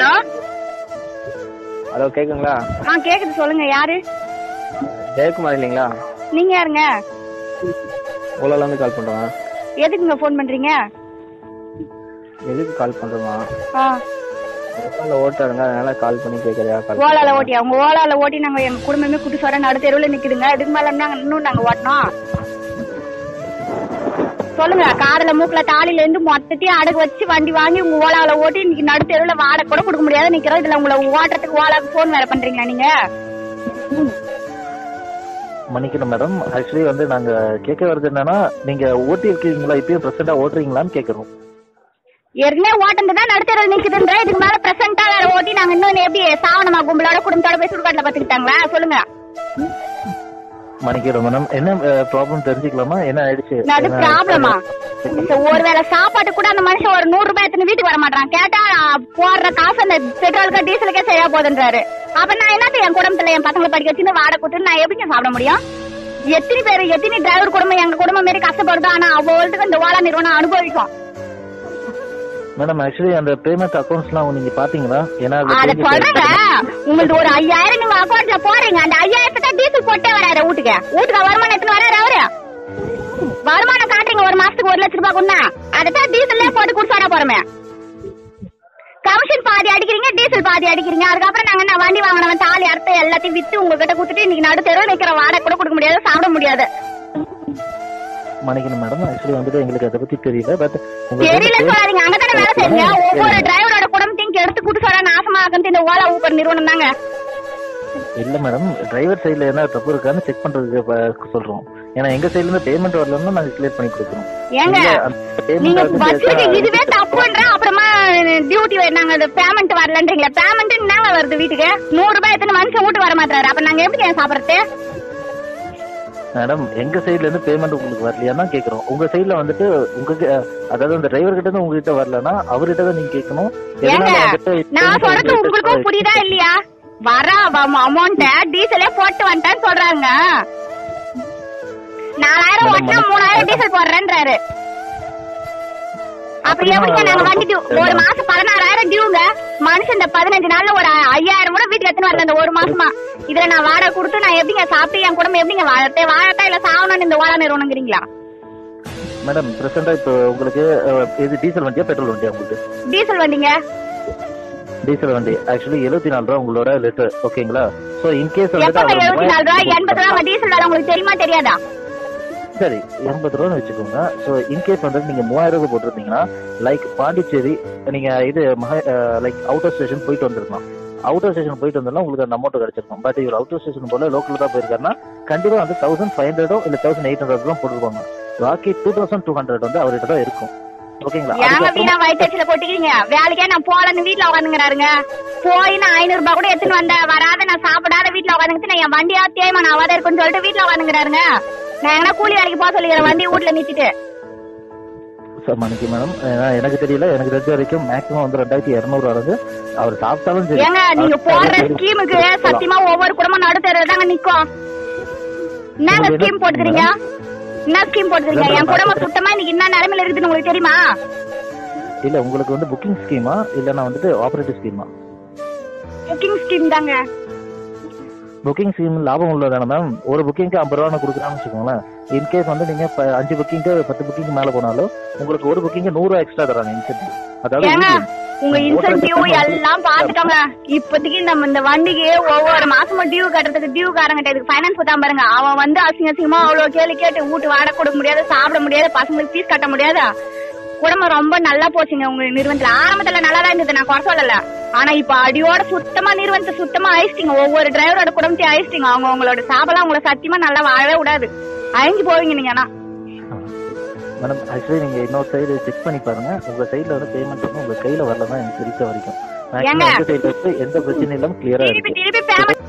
Hello? Hello கேக்குங்களா ஆ கேக்குது சொல்லுங்க யாரு? ஜெயக்குமார் இல்லைங்களா? நீங்க யாருங்க? ஓலால இருந்து கால் பண்றேன் எதுக்குங்க ஃபோன் பண்றீங்க? எதுக்கு கால் பண்றோமா ஆ. ஓலால ஓட்டாருங்க அதனால கால் பண்ணி கேக்குறியா கால் ஓலால ஓட்டியா? உங்க ஓலால ஓட்டி நாங்க எங்க குடும்பமே குட்டி சொல்ற நடு தெருவுல நிக்குதுங்க. இதுக்கு மேல நாங்க இன்னும் நாங்க ஓட்டணும். சொல்லுங்க. காதுல மூக்குல தாலில இருந்து மொத்தத்தையும் அடகு வச்சு வண்டி வாங்கி உங்க ஓலாவில ஓட்டி இன்னைக்கு நடு தெருவுல வாடகை கூட கொடுக்க முடியாது. நிக்கிறோம். இதுல உங்களை ஓட்டுறதுக்கு ஓலாக்கு ஃபோன் வேற பண்றீங்களா நீங்க? மன்னிக்கணும் மேடம் ஆக்சுவலி வந்து நாங்க கேட்க வருது என்னன்னா நீங்க ஓட்டி இருக்கீங்களா? இப்பயும் பிரசண்டா ஓட்டுறீங்களான்னு கேட்கறோம். ஏற்கனவே ஓட்டந்து தான் நடுத்தர நிக்குதுன்ற இதுக்கு மேல பிரசன்டா வேற ஓட்டி நாங்க இன்னும் எப்படி சாவணமா கும்பலோட குடும்பத்தோட போய் சுடுகாட்டுல பாத்துக்கிட்டாங்களா சொல்லுங்க. மன்னிக்கிறோம் மேடம் என்ன ப்ராப்ளம் தெரிஞ்சுக்கலாமா? என்ன ஆயிடுச்சு? அது ப்ராப்ளமா ஒருவேளை சாப்பாட்டு கூட அந்த மனுஷன் ஒரு நூறு ரூபாய் எடுத்துன்னு வீட்டுக்கு வர மாட்டான் கேட்டா போடுற காசு அந்த பெட்ரோலுக்கு டீசலுக்கே சரியா போகுதுன்றாரு அப்ப நான் என்னத்த என் குடும்பத்துல என் பசங்களை படிக்க வச்சு வாடகை கொடுத்து நான் எப்படிங்க சாப்பிட முடியும்? எத்தனை பேர் எத்தனை டிரைவர் குடும்பம் எங்க குடும்பம் மாரி கஷ்டப்படுது ஆனா அவ்வளவுக்கு இந்த ஓலா நிறுவனம் அனுபவிக்கும். மேடம் ஆக்சுவலி அந்த பேமெண்ட் அக்கௌண்ட்ஸ்லாம் நீங்க பாத்தீங்களா ஏன்னா அது சொல்றேங்க. உங்களுக்கு ஒரு ஐயாயிரம் நீங்க அக்கௌண்ட்ல போறீங்க. அந்த ஐயாயிரத்துக்கு போட்டே வராரு வீட்டுக்கு. வீட்டுக்கு வருமானம் எடுத்துன்னு வராரு அவரு. வருமானம் காட்டுறீங்க ஒரு மாசத்துக்கு ஒரு லட்சம் ரூபாய் கொண்டா அதைத்தான் டீசல்லே போட்டு குடிச்சு வர போறோமே. கமிஷன் பாதி அடிக்கிறீங்க டீசல் பாதி அடிக்கிறீங்க. அதுக்கப்புறம் நாங்க என்ன வண்டி வாங்கினவன் தாலி அறுத்து எல்லாத்தையும் வித்து உங்ககிட்ட குடுத்துட்டு இன்னைக்கு நடு தெருவில் நிக்கிற வாடகை கூட கொடுக்க முடியாது சாப்பிட முடியாது. மன்னிக்கணும் மேடம் ஆக்சுவலி வந்துட்டு எங்களுக்கு அதை பத்தி தெரியல பட் தெரியல சொல்லாதீங்க. அங்கதானே வேலை செய்றீங்க. ஒவ்வொரு டிரைவரோட குடும்பத்தையும் கெடுத்து குடிச்சு வர நாசமா ஆகுது இந்த ஓலா ஊபர் நிறுவனம் தாங்க. இல்ல மேடம் டிரைவர் சைடுல என்ன தப்பு இருக்கான்னு செக் பண்றதுக்கு சொல்றோம். ஏன்னா எங்க சைடுல இருந்து பேமெண்ட் வரலன்னா நாங்க கிளியர் பண்ணி கொடுக்குறோம். நீங்க பஸ்ஸுக்கு இதுவே தப்புன்ற அப்புறமா டியூட்டி நாங்க பேமெண்ட் வரலன்றீங்களா? பேமெண்ட் என்னங்க வருது வீட்டுக்கு? நூறு ரூபாய் எத்தனை மனுஷன் வீட்டுக்கு வர மாட்டாரு அப்ப நாங்க எப்படி சாப்பிடுறது? மேடம் எங்க சைடுல இருந்து பேமெண்ட் உங்களுக்கு வரலையான்னு தான் கேக்குறோம். உங்க சைடுல வந்துட்டு உங்க அதாவது அந்த டிரைவர் கிட்ட இருந்து உங்ககிட்ட வரலன்னா அவர்கிட்ட தான் நீங்க கேட்கணும் நான் சொல்றது உங்களுக்கும் புரியுதா இல்லையா? வர அமௌண்ட டீசலே போட்டு வந்துட்டேன்னு சொல்றாங்க. நாலாயிரம் ஓட்டினா மூணாயிரம் டீசல் போடுறேன்றாரு. அப்ப அப்படின்னா எப்படிங்க நாங்க வண்டி ஒரு. மாசம் பதினாறாயிரம் டியூங்க மனுஷன் இந்த பதினஞ்சு நாள்ல ஒரு ஐயாயிரம் கூட வீட்டுக்கு எடுத்துன்னு வரல இந்த ஒரு மாசமா. இதுல நான் வாடகை கொடுத்து நான் எப்படிங்க சாப்பிட்டு என் குடும்பம் எப்படிங்க வாழத்தே வாழத்தா இல்ல சாவணும்னு இந்த ஓலா நிறுவனங்கிறீங்களா மேடம் பிரசண்டா இப்போ உங்களுக்கு இது டீசல் வண்டியா பெட்ரோல் வண்டியா உங்களுக்கு? டீசல் வண்டிங்க. டீசல் வண்டி. ஆக்சுவலி எழுபத்தி நாலு ரூபா உங்களோட லிட்டர் ஓகேங்களா சோ இன்கேஸ் எப்ப எழுபத்தி நாலு ரூபாய் எண்பது ரூபாய் டீசல் வேலை உங்களுக்கு தெரியுமா தெரியாதா? சரி எண்பது ரூபான்னு வச்சுக்கோங்க ஸோ இன்கேஸ் வந்துட்டு நீங்க மூவாயிரம் ரூபாய் போட்டிருந்தீங்கன்னா லைக் பாண்டிச்சேரி நீங்க இது லைக் அவுட்டர் ஸ்டேஷன் போயிட்டு வந்திருக்கலாம் அவுட்டர் ஸ்டேஷன் போயிட்டு வந்தாலும் உங்களுக்கு அந்த அமௌண்ட் கிடைச்சிருக்கும். பட் இவர் அவுட்டர் ஸ்டேஷன் போல லோக்கல் தான் போயிருக்காருன்னா கண்டிப்பா வந்து தௌசண்ட் ஃபைவ் ஹண்ட்ரடோ இல்ல தௌசண்ட் எயிட் ஹண்ட்ரட் தான் போட்டுருப்பாங்க. பாக்கி டூ தௌசண்ட் டூ ஹண்ட்ரட் வந்து அவர்கிட்ட தான் இருக்கும். ஓகேங்களா? கொட்டிக்கிறீங்க வேலைக்கே நான் போலன்னு வீட்டுல உட்காந்துங்கிறாருங்க போய் நான் ஐநூறு ரூபாய் கூட எடுத்துன்னு வந்த வராத நான் சாப்பிடாத வீட்டுல உட்காந்துக்கிட்டு நான் என் வண்டியா தேய்மா இருக்குன்னு சொல்லிட்டு வீட்டுல உட்காந்துங்கிறாருங்க நான் எங்கன்னா கூலி வேலைக்கு போக சொல்லிக்கிறேன் வண்டி வீட்டுல நிறுத்திட்டு. சார் மணிக்கு மேடம். எனக்கு தெரியல எனக்கு தெரிஞ்ச வரைக்கும் மேக்ஸிமம் வந்து ரெண்டாயிரத்தி இரநூறு வருது அவர் சாப்பிட்டாலும் சரி. ஏங்க நீங்க போடுற ஸ்கீமுக்கு. சத்தியமா ஒவ்வொரு குடும்பம் நடுத்தர தாங்க நிக்கும். என்ன ஸ்கீம் போட்டுக்கிறீங்க? என்ன ஸ்கீம் போட்டுக்கிறீங்க? என் குடும்பம் சுத்தமா இன்னைக்கு இருக்குதுன்னு உங்களுக்கு தெரியுமா? இல்ல உங்களுக்கு வந்து புக்கிங் ஸ்கீமா இல்லனா வந்துட்டு ஆபரேட்டிவ் ஸ்கீமா புக்கிங் ஸ்கீம் தாங்க. புக்கிங் ஸ்கீம் லாபம் உள்ளதானே மேம் ஒரு புக்கிங்க்கு ஐம்பது ரூபா கொடுக்குறான்னு வச்சுக்கோங்களேன். இன்கேஸ் வந்து நீங்க அஞ்சு புக்கிங்க்கு பத்து புக்கிங் மேல போனாலும் உங்களுக்கு ஒரு புக்கிங் நூறு ரூபா எக்ஸ்ட்ரா தராங்க இன்சென்டிவ் அதாவது. உங்க இன்சென்டிவ் எல்லாம் பாத்துட்டோங்க இப்போதைக்கு நம்ம இந்த வண்டிக்கு ஒவ்வொரு மாசமும் டியூ கட்டுறதுக்கு டியூ காரங்கிட்ட இதுக்கு ஃபைனான்ஸ் கொடுத்தா பாருங்க. அவன் வந்து அசிங்க அசிங்கமா அவ்வளவு கேள்வி கேட்டு வீட்டு வாடகை கொடுக்க முடியாது சாப்பிட முடியாது பசங்களுக்கு ஃபீஸ் கட்ட முடியாது. குடும்பம் ரொம்ப நல்லா போச்சுங்க உங்க நிறுவனத்துல. ஆரம்பத்துல நல்லா தான் இருந்தது நான் குறை சொல்லல. ஆனா இப்ப அடியோட சுத்தமா நிறுவனத்தை சுத்தமா அழிச்சிட்டீங்க. ஒவ்வொரு டிரைவரோட குடும்பத்தையும் அழிச்சிட்டீங்க. அவங்க உங்களோட சாபலாம் உங்களை சத்தியமா நல்லா வாழவே விடாது அழிஞ்சு போவீங்க நீங்க ஆனா. மேடம் ஆக்சுவலி நீங்க இன்னொரு சைடு செக் பண்ணி பாருங்க. உங்க சைடுல வந்து பேமெண்ட் வந்து உங்க கையில வரல தான் எனக்கு தெரிஞ்ச வரைக்கும். எந்த பிரச்சனையும் இல்லாம கிளியரா திருப்பி இருக்கு.